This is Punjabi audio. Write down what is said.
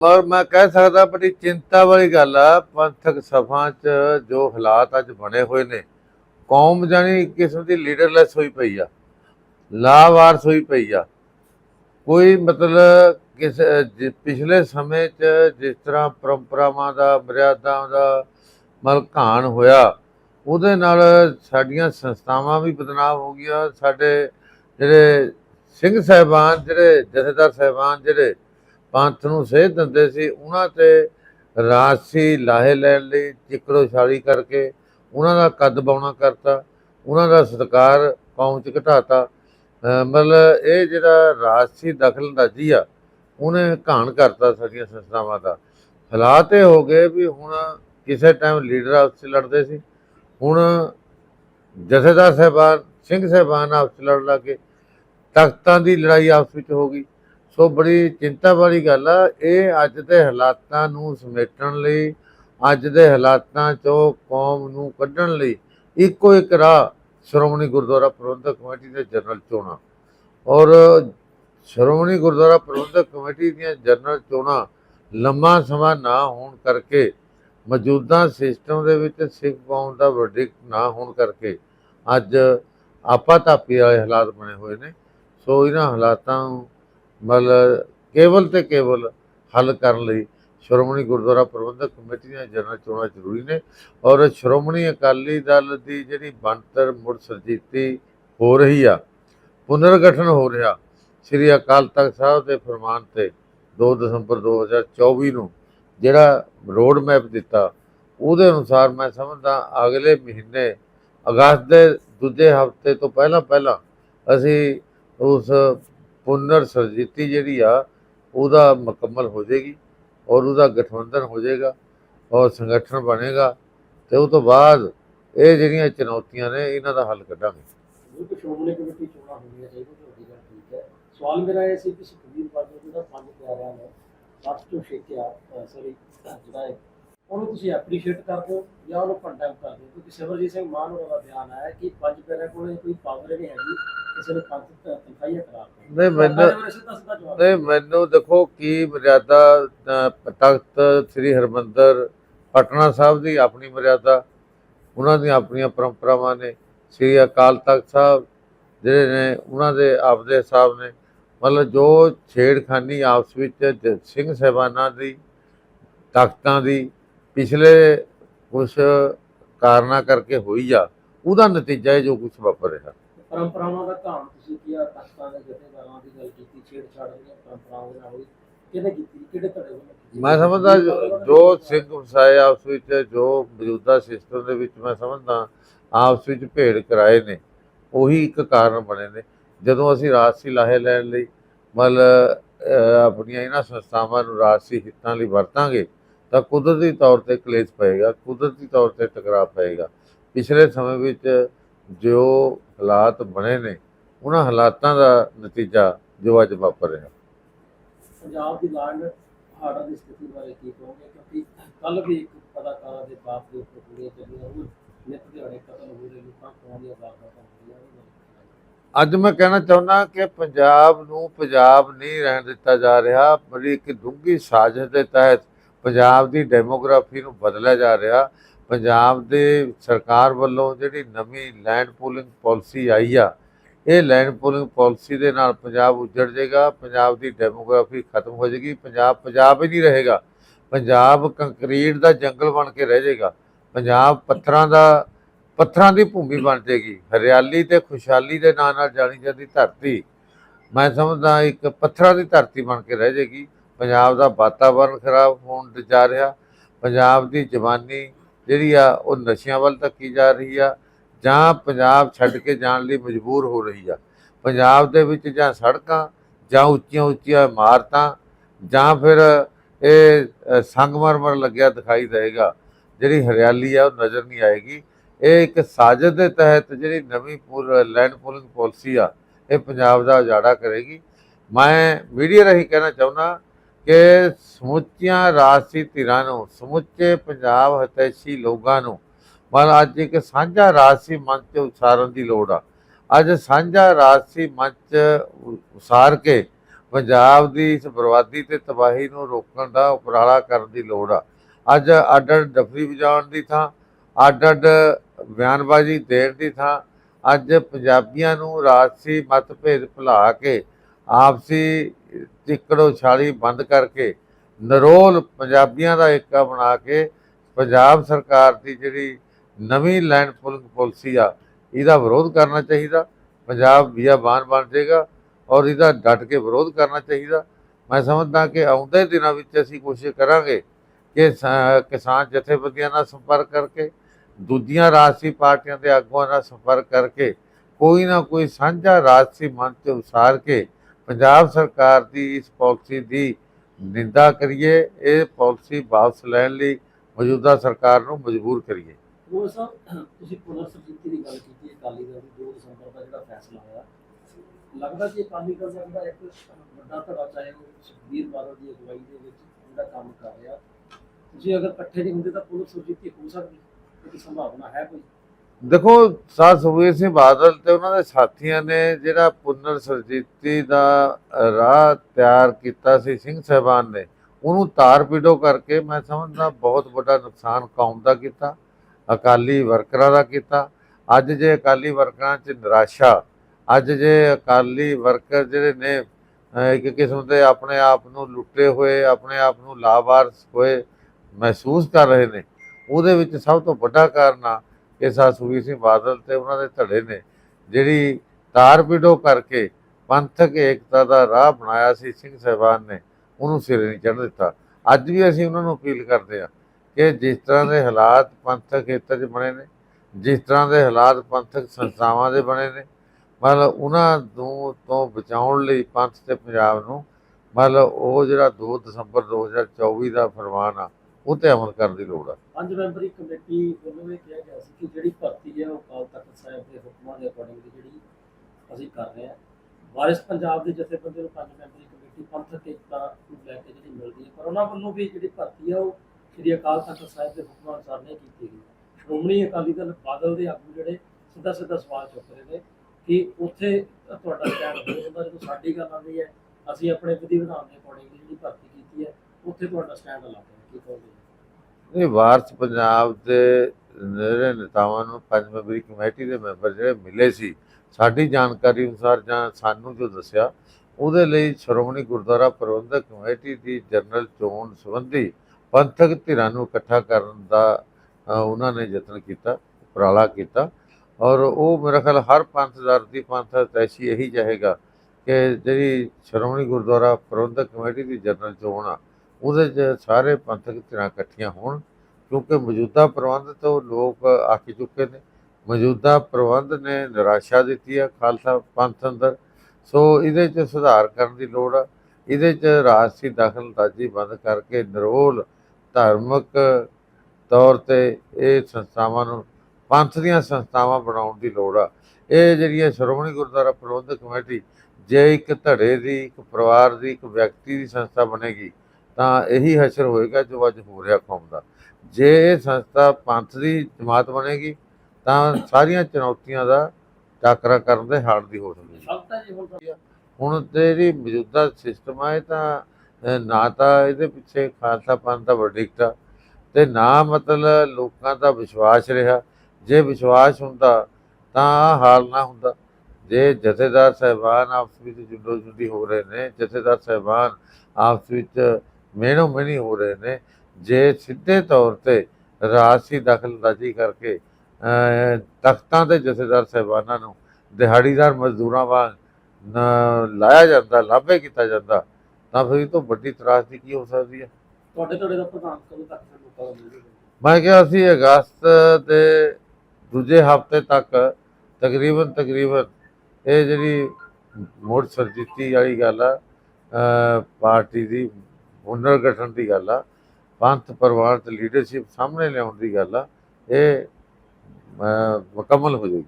ਔਰ ਮੈਂ ਕਹਿ ਸਕਦਾ ਬੜੀ ਚਿੰਤਾ ਵਾਲੀ ਗੱਲ ਆ, ਪੰਥਕ ਸਫ਼ਾਂ 'ਚ ਜੋ ਹਾਲਾਤ ਅੱਜ ਬਣੇ ਹੋਏ ਨੇ, ਕੌਮ ਜਾਨੀ ਕਿਸਮ ਦੀ ਲੀਡਰਲੈਸ ਹੋਈ ਪਈ ਆ ਲਾਵਾਰਸ ਹੋਈ ਪਈ ਆ। ਕੋਈ ਮਤਲਬ ਕਿਸ ਪਿਛਲੇ ਸਮੇਂ 'ਚ ਜਿਸ ਤਰ੍ਹਾਂ ਪਰੰਪਰਾਵਾਂ ਦਾ, ਮਰਿਆਦਾ ਦਾ ਮਲਕਾਨ ਹੋਇਆ, ਉਹਦੇ ਨਾਲ ਸਾਡੀਆਂ ਸੰਸਥਾਵਾਂ ਵੀ ਬਦਨਾਮ ਹੋ ਗਈਆਂ, ਸਾਡੇ ਜਿਹੜੇ ਸਿੰਘ ਸਾਹਿਬਾਨ, ਜਿਹੜੇ ਜਥੇਦਾਰ ਸਾਹਿਬਾਨ ਜਿਹੜੇ ਪੰਥ ਨੂੰ ਸੇਧ ਦਿੰਦੇ ਸੀ, ਉਹਨਾਂ ਤੇ ਰਾਜਸੀ ਲਾਹੇ ਲੈਣ ਲਈ ਚਿਕੜੋ ਕਰਕੇ ਉਹਨਾਂ ਦਾ ਕੱਦ ਬਾਉਣਾ ਕਰਤਾ, ਉਹਨਾਂ ਦਾ ਸਤਿਕਾਰ ਕੌਮ ਚ ਘਟਾਤਾ। ਅਹ ਮਤਲਬ ਇਹ ਜਿਹੜਾ ਰਾਜਸੀ ਦਖਲਅੰਦਾਜ਼ੀ ਆ, ਉਹਨੇ ਘਾਣ ਕਰਤਾ ਸਾਡੀਆਂ ਸੰਸਥਾਵਾਂ ਦਾ। ਹਾਲਾਤ ਇਹ ਹੋ ਗਏ ਵੀ ਹੁਣ ਕਿਸੇ ਟਾਈਮ ਲੀਡਰ ਆਪਸ 'ਚ ਲੜਦੇ ਸੀ। ਹੁਣ ਜਥੇਦਾਰ ਸਾਹਿਬਾਨ, ਸਿੰਘ ਸਾਹਿਬਾਨ ਆਪਸ 'ਚ ਲੜਨ ਲੱਗੇ ਤਖਤਾਂ ਦੀ ਲੜਾਈ ਆਪਸ ਵਿੱਚ ਹੋ ਗਈ। ਸੋ ਬੜੀ ਚਿੰਤਾ ਵਾਲੀ ਗੱਲ ਆ, ਇਹ ਅੱਜ ਦੇ ਹਾਲਾਤਾਂ ਨੂੰ ਸਮੇਟਣ ਲਈ, ਅੱਜ ਦੇ ਹਾਲਾਤਾਂ ਚੋਂ ਕੌਮ ਨੂੰ ਕੱਢਣ ਲਈ ਇੱਕੋ ਇੱਕ ਰਾਹ ਸ਼੍ਰੋਮਣੀ ਗੁਰਦੁਆਰਾ ਪ੍ਰਬੰਧਕ ਕਮੇਟੀ ਦੇ ਜਨਰਲ ਚੋਣਾਂ। ਔਰ ਸ਼੍ਰੋਮਣੀ ਗੁਰਦੁਆਰਾ ਪ੍ਰਬੰਧਕ ਕਮੇਟੀ ਦੀਆਂ ਜਨਰਲ ਚੋਣਾਂ ਲੰਮਾ ਸਮਾਂ ਨਾ ਹੋਣ ਕਰਕੇ, ਮੌਜੂਦਾ ਸਿਸਟਮ ਦੇ ਵਿੱਚ ਸਿੱਖ ਕੌਮ ਦਾ ਵਰਡਿਕਟ ਨਾ ਹੋਣ ਕਰਕੇ ਅੱਜ ਆਪਾ ਤਾਪੀ ਵਾਲੇ ਹਾਲਾਤ ਬਣੇ ਹੋਏ ਨੇ। ਸੋ ਇਹਨਾਂ ਹਾਲਾਤਾਂ ਨੂੰ ਮਤਲਬ ਕੇਵਲ ਤੇ ਕੇਵਲ ਹੱਲ ਕਰਨ ਲਈ ਸ਼੍ਰੋਮਣੀ ਗੁਰਦੁਆਰਾ ਪ੍ਰਬੰਧਕ ਕਮੇਟੀ ਦੀਆਂ ਜਨਰਲ ਚੋਣਾਂ ਜ਼ਰੂਰੀ ਨੇ ਔਰ ਸ਼੍ਰੋਮਣੀ ਅਕਾਲੀ ਦਲ ਦੀ ਜਿਹੜੀ ਬਣਤਰ ਮੁੜ ਸਰਜੀਤੀ ਹੋ ਰਹੀ ਆ, ਪੁਨਰਗਠਨ ਹੋ ਰਿਹਾ, ਸ੍ਰੀ ਅਕਾਲ ਤਖਤ ਸਾਹਿਬ ਦੇ ਫਰਮਾਨ ਤੇ 2 ਦਸੰਬਰ 2024 ਨੂੰ ਜਿਹੜਾ ਰੋਡ ਮੈਪ ਦਿੱਤਾ, ਉਹਦੇ ਅਨੁਸਾਰ ਮੈਂ ਸਮਝਦਾ ਅਗਲੇ ਮਹੀਨੇ ਅਗਸਤ ਦੇ ਦੂਜੇ ਹਫ਼ਤੇ ਤੋਂ ਪਹਿਲਾਂ ਪਹਿਲਾਂ ਅਸੀਂ ਉਸ ਪੁਨਰ ਸਰਜੀਤੀ ਜਿਹੜੀ ਆ, ਉਹਦਾ ਮੁਕੰਮਲ ਹੋ ਜਾਏਗੀ ਔਰ ਉਹਦਾ ਗਠਬੰਧਨ ਹੋ ਜਾਏਗਾ ਔਰ ਸੰਗਠਨ ਬਣੇਗਾ ਤੇ ਉਹ ਤੋਂ ਬਾਅਦ ਇਹ ਜਿਹੜੀਆਂ ਚੁਣੌਤੀਆਂ ਨੇ, ਇਹਨਾਂ ਦਾ ਹੱਲ ਕੱਢਾਂਗੇ। ਸ਼੍ਰੋਮਣੀ ਕਮੇਟੀ ਚੋਣਾਂ ਹੋਣੀਆਂ ਚਾਹੀਦੀਆਂ ਤੁਹਾਡੀ ਗੱਲ ਠੀਕ ਹੈ। ਸਵਾਲ ਮੇਰਾ ਇਹ ਸੀ ਕਿ ਸੁਖਬੀਰ ਬਾਦਲ ਜੀ ਦਾ ਪੰਜ ਪਿਆਰਿਆਂ ਨੇ, ਸੱਤ ਤੋਂ ਛੇਕਿਆ ਸੌਰੀ ਜਿਹੜਾ ਉਹਨੂੰ ਤੁਸੀਂ ਐਪਰੀਸ਼ੀਏਟ ਕਰਦੇ ਹੋ ਜਾਂ ਉਹਨੂੰ ਕੰਡੈਮ ਕਰਦੇ ਹੋ ਕਿਉਂਕਿ ਸਿਮਰਜੀਤ ਸਿੰਘ ਮਾਨ ਹੋਰਾਂ ਦਾ ਬਿਆਨ ਆਇਆ ਕਿ ਪੰਜ ਪਿਆਰਿਆਂ ਕੋਲ ਕੋਈ ਪਾਵਰ ਨਹੀਂ ਹੈਗੀ ਕਿਸੇ ਨੂੰ ਪੰਜ ਤਨਖਾਹੀਆਂ ਕਰਾ ਨਹੀਂ ਮੈਨੂੰ ਨਹੀਂ ਮੈਨੂੰ ਦੇਖੋ ਕੀ ਮਰਿਆਦਾ ਤਖਤ ਸ੍ਰੀ ਹਰਮੰਦਰ ਪਟਨਾ ਸਾਹਿਬ ਦੀ ਆਪਣੀ ਮਰਿਆਦਾ ਉਹਨਾਂ ਦੀਆਂ ਆਪਣੀਆਂ ਪਰੰਪਰਾਵਾਂ ਨੇ ਸ੍ਰੀ ਅਕਾਲ ਤਖਤ ਸਾਹਿਬ ਜਿਹੜੇ ਨੇ ਉਹਨਾਂ ਦੇ ਆਪਦੇ ਹਿਸਾਬ ਨੇ। ਮਤਲਬ ਜੋ ਛੇੜਖਾਨੀ ਆਪਸ ਵਿੱਚ ਸਿੰਘ ਸਾਹਿਬਾਨਾਂ ਦੀ ਤਖਤਾਂ ਦੀ ਪਿਛਲੇ ਕੁਝ ਕਾਰਨਾਂ ਕਰਕੇ ਹੋਈ ਆ ਉਹਦਾ ਨਤੀਜਾ ਹੈ ਜੋ ਕੁਝ ਵਾਪਰ ਰਿਹਾ। ਪਰੰਪਰਾਵਾਂ ਦਾ ਘਾਣ ਤੁਸੀਂ ਕੀਆ ਤਖਤਾਂ ਦੇ ਜਥੇਦਾਰਾਂ ਦੀ ਗੱਲ ਕੀਤੀ ਛੇੜਛਾੜ ਦੀਆਂ ਪਰੰਪਰਾਵਾਂ ਦੇ ਨਾਲ ਹੋਈ। ਕਿਹਨੇ ਕੀਤੀ ਕਿਹੜੇ ਧੜੇ ਵੱਲੋਂ? ਮੈਂ ਸਮਝਦਾ ਜੋ- ਸਿੰਘ ਵਸਾਏ ਆਪਸ ਵਿੱਚ ਜੋ ਮੌਜੂਦਾ ਸਿਸਟਮ ਦੇ ਵਿੱਚ ਮੈਂ ਸਮਝਦਾ ਆਪਸ ਵਿੱਚ ਭੇੜ ਕਰਾਏ ਨੇ। ਉਹੀ ਇੱਕ ਕਾਰਨ ਬਣੇ ਨੇ। ਜਦੋਂ ਅਸੀਂ ਰਾਜਸੀ ਲਾਹੇ ਲੈਣ ਲਈ ਮਤਲਬ ਆਪਣੀਆਂ ਇਹਨਾਂ ਸੰਸਥਾਵਾਂ ਨੂੰ ਰਾਜਸੀ ਹਿੱਤਾਂ ਲਈ ਵਰਤਾਂਗੇ ਤਾਂ ਕੁਦਰਤੀ ਤੌਰ ਤੇ ਕਲੇਸ਼ ਪਏਗਾ ਕੁਦਰਤੀ ਤੌਰ ਤੇ ਟਕਰਾਅ ਪਏਗਾ। ਪਿਛਲੇ ਸਮੇਂ ਵਿੱਚ ਜੋ ਹਾਲਾਤ ਬਣੇ ਨੇ ਉਹਨਾਂ ਹਾਲਾਤਾਂ ਦਾ ਨਤੀਜਾ ਜੋ ਅੱਜ ਵਾਪਰ ਰਿਹਾ। ਪੰਜਾਬ ਦੀ ਲਾਂਡ ਹਾਰਡਰ ਦੀ ਸਥਿਤੀ ਬਾਰੇ ਕੀ ਕਹੋਗੇ? ਕਿਉਂਕਿ ਕੱਲ ਵੀ ਇੱਕ ਅਦਾਕਾਰਾ ਦੇ ਬਾਪ ਦੇ ਉੱਪਰ ਕੁੜੀਆਂ ਚੱਲੀਆਂ ਉਹ ਨਿਤ ਦਿਹਾੜੇ ਕਤਲ ਹੋ ਰਹੇ ਲੋਕਾਂ ਕੋਲ ਦੀਆਂ ਵਾਰਦਾਤਾਂ ਹੁੰਦੀਆਂ ਅੱਜ ਮੈਂ ਕਹਿਣਾ ਚਾਹੁੰਦਾ ਕਿ ਪੰਜਾਬ ਨੂੰ ਪੰਜਾਬ ਨਹੀਂ ਰਹਿਣ ਦਿੱਤਾ ਜਾ ਰਿਹਾ ਬੜੀ ਇੱਕ ਡੂੰਘੀ ਸਾਜ਼ਿਸ਼ ਦੇ ਤਹਿਤ ਪੰਜਾਬ ਦੀ ਡੈਮੋਗ੍ਰਾਫੀ ਨੂੰ ਬਦਲਿਆ ਜਾ ਰਿਹਾ। ਪੰਜਾਬ ਦੇ ਸਰਕਾਰ ਵੱਲੋਂ ਜਿਹੜੀ ਨਵੀਂ ਲੈਂਡ ਪੂਲਿੰਗ ਪਾਲਿਸੀ ਆਈ ਆ, ਇਹ ਲੈਂਡ ਪੂਲਿੰਗ ਪਾਲਿਸੀ ਦੇ ਨਾਲ ਪੰਜਾਬ ਉੱਜੜ ਜਾਏਗਾ, ਪੰਜਾਬ ਦੀ ਡੈਮੋਗ੍ਰਾਫੀ ਖਤਮ ਹੋ ਜਾਏਗੀ, ਪੰਜਾਬ ਪੰਜਾਬ ਹੀ ਨਹੀਂ ਰਹੇਗਾ। ਪੰਜਾਬ ਕੰਕਰੀਟ ਦਾ ਜੰਗਲ ਬਣ ਕੇ ਰਹਿ ਜਾਏਗਾ। ਪੰਜਾਬ ਪੱਥਰਾਂ ਦਾ, ਪੱਥਰਾਂ ਦੀ ਭੂਮੀ ਬਣ ਜਾਏਗੀ। ਹਰਿਆਲੀ ਤੇ ਖੁਸ਼ਹਾਲੀ ਦੇ ਨਾਂ ਨਾਲ ਜਾਣੀ ਜਾਂਦੀ ਧਰਤੀ। ਮੈਂ ਸਮਝਦਾ ਇੱਕ ਪੱਥਰਾਂ ਦੀ ਧਰਤੀ ਬਣ ਕੇ ਰਹਿ ਜਾਏਗੀ। ਪੰਜਾਬ ਦਾ ਵਾਤਾਵਰਣ ਖਰਾਬ ਹੋਣ ਜਾ ਰਿਹਾ। ਪੰਜਾਬ ਦੀ ਜਵਾਨੀ ਜਿਹੜੀ ਆ, ਉਹ ਨਸ਼ਿਆਂ ਵੱਲ ਧੱਕੀ ਜਾ ਰਹੀ ਆ, ਜਾਂ ਪੰਜਾਬ ਛੱਡ ਕੇ ਜਾਣ ਲਈ ਮਜਬੂਰ ਹੋ ਰਹੀ ਆ। ਪੰਜਾਬ ਦੇ ਵਿੱਚ ਜਾਂ ਸੜਕਾਂ, ਜਾਂ ਉੱਚੀਆਂ ਉੱਚੀਆਂ ਇਮਾਰਤਾਂ, ਜਾਂ ਫਿਰ ਇਹ ਸੰਗਮਰਮਰ ਲੱਗਿਆ ਦਿਖਾਈ ਦੇਗਾ ਜਿਹੜੀ ਹਰਿਆਲੀ ਆ, ਉਹ ਨਜ਼ਰ ਨਹੀਂ ਆਏਗੀ। ਇਹ ਇੱਕ ਸਾਜ਼ਿਸ਼ ਦੇ ਤਹਿਤ ਜਿਹੜੀ ਨਵੀਂ ਪੂਰ ਲੈਂਡ ਪੂਲਿੰਗ ਪਾਲਿਸੀ ਆ, ਇਹ ਪੰਜਾਬ ਦਾ ਉਜਾੜਾ ਕਰੇਗੀ। ਮੈਂ ਮੀਡੀਆ ਰਾਹੀਂ ਕਹਿਣਾ ਚਾਹੁੰਦਾ ਕਿ ਸਮੁੱਚੀਆਂ ਰਾਜਸੀ ਧਿਰਾਂ ਨੂੰ, ਸਮੁੱਚੇ ਪੰਜਾਬ ਹਤੈਸ਼ੀ ਲੋਕਾਂ ਨੂੰ। ਮਨ ਅੱਜ ਇੱਕ ਸਾਂਝਾ ਰਾਜਸੀ ਮੰਚ ਉਸਾਰਨ ਦੀ ਲੋੜ ਆ। ਅੱਜ ਸਾਂਝਾ ਰਾਜਸੀ ਮੰਚ ਉਸਾਰ ਕੇ ਪੰਜਾਬ ਦੀ ਇਸ ਬਰਬਾਦੀ ਤੇ ਤਬਾਹੀ ਨੂੰ ਰੋਕਣ ਦਾ ਉਪਰਾਲਾ ਕਰਨ ਦੀ ਲੋੜ ਆ। ਅੱਜ ਅੱਡ ਅੱਡ ਡਫਰੀ ਵਜਾਉਣ ਦੀ ਥਾਂ ਅੱਡ ਅੱਡ ਬਿਆਨਬਾਜ਼ੀ ਦੇਣ ਦੀ ਥਾਂ, ਅੱਜ ਪੰਜਾਬੀਆਂ ਨੂੰ ਰਾਜਸੀ ਮਤਭੇਦ ਭੁਲਾ ਕੇ ਆਪਸੀ ਚਿੱਕੜੋ ਛਾਲੀ ਬੰਦ ਕਰਕੇ ਨਰੋਲ ਪੰਜਾਬੀਆਂ ਦਾ ਏਕਾ ਬਣਾ ਕੇ ਪੰਜਾਬ ਸਰਕਾਰ ਦੀ ਜਿਹੜੀ ਨਵੀਂ ਲੈਂਡ ਪੁਲਿੰਗ ਪਾਲਿਸੀ ਆ, ਇਹਦਾ ਵਿਰੋਧ ਕਰਨਾ ਚਾਹੀਦਾ, ਪੰਜਾਬ ਬਿਆਬਾਨ ਬਣ ਜਾਏਗਾ ਔਰ ਇਹਦਾ ਡਟ ਕੇ ਵਿਰੋਧ ਕਰਨਾ ਚਾਹੀਦਾ। ਮੈਂ ਸਮਝਦਾ ਕਿ ਆਉਂਦੇ ਦਿਨਾਂ ਵਿੱਚ ਅਸੀਂ ਕੋਸ਼ਿਸ਼ ਕਰਾਂਗੇ ਕਿ ਕਿਸਾਨ ਜਥੇਬੰਦੀਆਂ ਨਾਲ ਸੰਪਰਕ ਕਰਕੇ, ਦੂਜੀਆਂ ਰਾਜਸੀ ਪਾਰਟੀਆਂ ਦੇ ਆਗੂਆਂ ਨਾਲ ਸੰਪਰਕ ਕਰਕੇ, ਕੋਈ ਨਾ ਕੋਈ ਸਾਂਝਾ ਰਾਜਸੀ ਮੰਚ ਉਸਾਰ ਕੇ ਪੰਜਾਬ ਸਰਕਾਰ ਦੀ ਇਸ ਪਾਲਿਸੀ ਦੀ ਨਿੰਦਾ ਕਰੀਏ, ਇਹ ਪਾਲਿਸੀ ਵਾਪਸ ਲੈਣ ਲਈ ਮੌਜੂਦਾ ਸਰਕਾਰ ਨੂੰ ਮਜਬੂਰ ਕਰੀਏ। ਉਹ ਸਾਹਿਬ ਤੁਸੀਂ ਪੁਨਰ ਸਰਜੀਤੀ ਦੀ ਗੱਲ ਕੀਤੀ ਹੈ, ਅਕਾਲੀ ਦਲ ਦੀ 2 ਦਸੰਬਰ ਦਾ ਜਿਹੜਾ ਫੈਸਲਾ ਹੋਇਆ ਲੱਗਦਾ ਕਿ ਅਕਾਲੀ ਦਲ ਦਾ ਜਿਹੜਾ ਇੱਕ ਵੱਡਾ ਧੜਾ ਚਾਹੇ ਉਹ ਸੁਖਬੀਰ ਬਾਦਲ ਦੀ ਅਗਵਾਈ ਦੇ ਵਿੱਚ ਜਿਹੜਾ ਕੰਮ ਕਰ ਰਿਹਾ। ਤੁਸੀਂ ਅਗਰ ਇਕੱਠੇ ਨਹੀਂ ਹੁੰਦੇ ਤਾਂ ਪੁਨਰ ਸਰਜੀਤੀ ਹੋ ਸਕਦੀ ਇਹਦੀ ਸੰਭਾਵਨਾ ਹੈ ਕੋਈ। ਦੇਖੋ, ਸਾਧ ਸੁਖਬੀਰ ਸਿੰਘ ਬਾਦਲ ਤੇ ਉਹਨਾਂ ਦੇ ਸਾਥੀਆਂ ਨੇ ਜਿਹੜਾ ਪੁਨਰ ਸਰਜੀਤੀ ਦਾ ਰਾਹ ਤਿਆਰ ਕੀਤਾ ਸੀ, ਸਿੰਘ ਸਾਹਿਬਾਨ ਨੇ, ਉਹਨੂੰ ਤਾਰ ਪੀੜੋ ਕਰਕੇ ਮੈਂ ਸਮਝਦਾ ਬਹੁਤ ਵੱਡਾ ਨੁਕਸਾਨ ਕੌਮ ਦਾ ਕੀਤਾ, ਅਕਾਲੀ ਵਰਕਰਾਂ ਦਾ ਕੀਤਾ। ਅੱਜ ਜੇ ਅਕਾਲੀ ਵਰਕਰਾਂ 'ਚ ਨਿਰਾਸ਼ਾ, ਅੱਜ ਜੇ ਅਕਾਲੀ ਵਰਕਰ ਜਿਹੜੇ ਨੇ ਇੱਕ ਕਿਸਮ ਦੇ ਆਪਣੇ ਆਪ ਨੂੰ ਲੁੱਟੇ ਹੋਏ, ਆਪਣੇ ਆਪ ਨੂੰ ਲਾਵਾਰਸ ਹੋਏ ਮਹਿਸੂਸ ਕਰ ਰਹੇ ਨੇ, ਉਹਦੇ ਵਿੱਚ ਸਭ ਤੋਂ ਵੱਡਾ ਕਾਰਨ ਆ ਕਿ ਸਾ ਸੁਖਬੀਰ ਸਿੰਘ ਬਾਦਲ ਤੇ ਉਹਨਾਂ ਦੇ ਧੜੇ ਨੇ, ਜਿਹੜੀ ਤਾਰ ਪਿੜੋ ਕਰਕੇ ਪੰਥਕ ਏਕਤਾ ਦਾ ਰਾਹ ਬਣਾਇਆ ਸੀ ਸਿੰਘ ਸਾਹਿਬਾਨ ਨੇ, ਉਹਨੂੰ ਸਿਰੇ ਨਹੀਂ ਚੜ੍ਹ ਦਿੱਤਾ। ਅੱਜ ਵੀ ਅਸੀਂ ਉਹਨਾਂ ਨੂੰ ਅਪੀਲ ਕਰਦੇ ਆ ਕਿ ਜਿਸ ਤਰ੍ਹਾਂ ਦੇ ਹਾਲਾਤ ਪੰਥਕ ਖੇਤਰ 'ਚ ਬਣੇ ਨੇ, ਜਿਸ ਤਰ੍ਹਾਂ ਦੇ ਹਾਲਾਤ ਪੰਥਕ ਸੰਸਥਾਵਾਂ ਦੇ ਬਣੇ ਨੇ, ਮਤਲਬ ਉਹਨਾਂ ਨੂੰ ਤੋਂ ਬਚਾਉਣ ਲਈ ਪੰਥ ਤੇ ਪੰਜਾਬ ਨੂੰ ਮਤਲਬ ਉਹ ਜਿਹੜਾ 2 ਦਸੰਬਰ 2024 ਦਾ ਫਰਮਾਨ ਆ ਉਹ ਤੇ ਅਮਲ ਕਰਨ ਦੀ ਲੋੜ ਆ। ਪੰਜ ਮੈਂਬਰੀ ਕਮੇਟੀ ਵੱਲੋਂ ਇਹ ਕਿਹਾ ਗਿਆ ਸੀ ਕਿ ਜਿਹੜੀ ਭਰਤੀ ਹੈ ਉਹ ਅਕਾਲ ਤਖਤ ਸਾਹਿਬ ਦੇ ਹੁਕਮਾਂ ਦੇ ਅਕੋਰਡਿੰਗ ਜਿਹੜੀ ਅਸੀਂ ਕਰ ਰਹੇ ਹਾਂ। ਵਾਰਿਸ ਪੰਜਾਬ ਦੇ ਜਥੇਬੰਦੀ ਨੂੰ ਪੰਜ ਮੈਂਬਰੀ ਕਮੇਟੀ ਪੰਥਕ ਏਕਤਾ ਨੂੰ ਲੈ ਕੇ ਜਿਹੜੀ ਮਿਲਦੀ ਹੈ, ਪਰ ਉਹਨਾਂ ਵੱਲੋਂ ਵੀ ਜਿਹੜੀ ਭਰਤੀ ਹੈ ਉਹ ਸ੍ਰੀ ਅਕਾਲ ਤਖਤ ਸਾਹਿਬ ਦੇ ਹੁਕਮਾਂ ਅਨੁਸਾਰ ਨਹੀਂ ਕੀਤੀ ਗਈ। ਸ਼੍ਰੋਮਣੀ ਅਕਾਲੀ ਦਲ ਬਾਦਲ ਦੇ ਆਗੂ ਜਿਹੜੇ ਸਿੱਧਾ ਸਿੱਧਾ ਸਵਾਲ ਚੁੱਕ ਰਹੇ ਨੇ ਕਿ ਉੱਥੇ ਤੁਹਾਡਾ ਸਟੈਂਡ ਹੋ ਜਾਂਦਾ ਜਦੋਂ ਸਾਡੀ ਗੱਲ ਆਉਂਦੀ ਹੈ, ਅਸੀਂ ਆਪਣੇ ਵਿਧੀ ਵਿਧਾਨ ਦੇ ਅਕੋਰਡਿੰਗ ਜਿਹੜੀ ਭਰਤੀ ਕੀਤੀ ਹੈ, ਉੱਥੇ ਤੁਹਾਡਾ ਸਟੈਂਡ ਅਲੱਗ ਹੈ। ਕੀ ਵਾਰਸ ਪੰਜਾਬ ਦੇ ਜਿਹੜੇ ਨੇਤਾਵਾਂ ਨੂੰ ਪੰਜ ਮੈਂਬਰੀ ਕਮੇਟੀ ਦੇ ਮੈਂਬਰ ਜਿਹੜੇ ਮਿਲੇ ਸੀ, ਸਾਡੀ ਜਾਣਕਾਰੀ ਅਨੁਸਾਰ ਜਾਂ ਸਾਨੂੰ ਜੋ ਦੱਸਿਆ, ਉਹਦੇ ਲਈ ਸ਼੍ਰੋਮਣੀ ਗੁਰਦੁਆਰਾ ਪ੍ਰਬੰਧਕ ਕਮੇਟੀ ਦੀ ਜਨਰਲ ਚੋਣ ਸੰਬੰਧੀ ਪੰਥਕ ਧਿਰਾਂ ਨੂੰ ਇਕੱਠਾ ਕਰਨ ਦਾ ਉਹਨਾਂ ਨੇ ਯਤਨ ਕੀਤਾ, ਉਪਰਾਲਾ ਕੀਤਾ ਔਰ ਉਹ ਮੇਰਾ ਖਿਆਲ ਹਰ ਪੰਥ ਦਰ ਦੀ ਪੰਥ ਤੈਸੀ ਇਹੀ ਚਾਹੇਗਾ ਕਿ ਜਿਹੜੀ ਸ਼੍ਰੋਮਣੀ ਗੁਰਦੁਆਰਾ ਪ੍ਰਬੰਧਕ ਕਮੇਟੀ ਦੀ ਜਨਰਲ ਚੋਣ ਆ ਉਹਦੇ 'ਚ ਸਾਰੇ ਪੰਥਕ ਧਿਰਾਂ ਇਕੱਠੀਆਂ ਹੋਣ, ਕਿਉਂਕਿ ਮੌਜੂਦਾ ਪ੍ਰਬੰਧ ਤੋਂ ਲੋਕ ਆਕ ਚੁੱਕੇ ਨੇ। ਮੌਜੂਦਾ ਪ੍ਰਬੰਧ ਨੇ ਨਿਰਾਸ਼ਾ ਦਿੱਤੀ ਆ ਖਾਲਸਾ ਪੰਥ ਅੰਦਰ। ਸੋ ਇਹਦੇ 'ਚ ਸੁਧਾਰ ਕਰਨ ਦੀ ਲੋੜ ਆ। ਇਹਦੇ 'ਚ ਰਾਜਸੀ ਦਖਲਅੰਦਾਜ਼ੀ ਬੰਦ ਕਰਕੇ ਨਿਰੋਲ ਧਾਰਮਿਕ ਤੌਰ ਤੇ ਇਹ ਸੰਸਥਾਵਾਂ ਨੂੰ, ਪੰਥ ਦੀਆਂ ਸੰਸਥਾਵਾਂ ਬਣਾਉਣ ਦੀ ਲੋੜ ਆ। ਇਹ ਜਿਹੜੀਆਂ ਸ਼੍ਰੋਮਣੀ ਗੁਰਦੁਆਰਾ ਪ੍ਰਬੰਧਕ ਕਮੇਟੀ, ਜੇ ਇੱਕ ਧੜੇ ਦੀ, ਇੱਕ ਪਰਿਵਾਰ ਦੀ, ਇੱਕ ਵਿਅਕਤੀ ਦੀ ਸੰਸਥਾ ਬਣੇਗੀ ਤਾਂ ਇਹੀ ਹਸ਼ਰ ਹੋਏਗਾ ਜੋ ਅੱਜ ਹੋ ਰਿਹਾ ਕੌਮ ਦਾ। ਜੇ ਇਹ ਸੰਸਥਾ ਪੰਥ ਦੀ ਜਮਾਤ ਬਣੇਗੀ ਤਾਂ ਸਾਰੀਆਂ ਚੁਣੌਤੀਆਂ ਦਾ ਟਾਕਰਾ ਕਰਨ ਦੇ ਹਾਲ ਦੀ ਹੋ ਸਕਦੀ ਹੁਣ ਤਾਂ ਹੁਣ ਤੇ ਜਿਹੜੀ ਮੌਜੂਦਾ ਸਿਸਟਮ ਆ ਇਹ ਤਾਂ ਨਾ ਤਾਂ ਇਹਦੇ ਪਿੱਛੇ ਖਾਲਸਾ ਪੰਥ ਦਾ ਵਰਡਿਕਟ ਆ ਤੇ ਨਾ ਮਤਲਬ ਲੋਕਾਂ ਦਾ ਵਿਸ਼ਵਾਸ ਰਿਹਾ। ਜੇ ਵਿਸ਼ਵਾਸ ਹੁੰਦਾ ਤਾਂ ਹਾਲ ਨਾ ਹੁੰਦਾ। ਜੇ ਜਥੇਦਾਰ ਸਾਹਿਬਾਨ ਆਪਸ ਵਿੱਚ ਜੁੱਡੋ ਜੁੱਡੀ ਹੋ ਰਹੇ ਨੇ ਜਥੇਦਾਰ ਸਾਹਿਬਾਨ ਆਪਸ ਵਿੱਚ ਮੇਨੋ ਮੇਨੀ ਹੋ ਰਹੇ ਨੇ। ਜੇ ਸਿੱਧੇ ਤੌਰ ਤੇ ਰਾਜਸੀ ਦਖਲਅੰਦਾਜ਼ੀ ਕਰਕੇ ਤਖਤਾਂ ਦੇ ਜਥੇਦਾਰ ਸਾਹਿਬਾਨਾਂ ਨੂੰ ਦਿਹਾੜੀਦਾਰ ਮਜ਼ਦੂਰਾਂ ਵਾਂਗ ਲਾਇਆ ਜਾਂਦਾ ਲਾਭੇ ਕੀਤਾ ਜਾਂਦਾ ਤਾਂ ਫਿਰ ਇਹ ਤੋਂ ਵੱਡੀ ਤਰਾਸਦੀ ਕੀ ਹੋ ਸਕਦੀ ਹੈ? ਤੁਹਾਡੇ ਤੁਹਾਡੇ ਦਾ ਪ੍ਰਧਾਨ ਕਦੋਂ ਤੱਕ ਲੋਕਾਂ ਦਾ ਮਿਲੇਗਾ ਮੈਂ ਕਿਹਾ ਅਸੀਂ ਅਗਸਤ ਦੇ ਦੂਜੇ ਹਫ਼ਤੇ ਤੱਕ ਤਕਰੀਬਨ ਤਕਰੀਬਨ ਇਹ ਜਿਹੜੀ ਮੋੜ ਸਰਜੀਤੀ ਵਾਲੀ ਗੱਲ ਆ ਪਾਰਟੀ ਦੀ ਪੁਨਰ ਗਠਨ ਦੀ ਗੱਲ ਆ, ਪੰਥ ਪਰਿਵਾਰ ਤੇ ਲੀਡਰਸ਼ਿਪ ਸਾਹਮਣੇ ਲਿਆਉਣ ਦੀ ਗੱਲ ਆ, ਇਹ ਮੁਕੰਮਲ ਹੋ ਜਾਏਗੀ।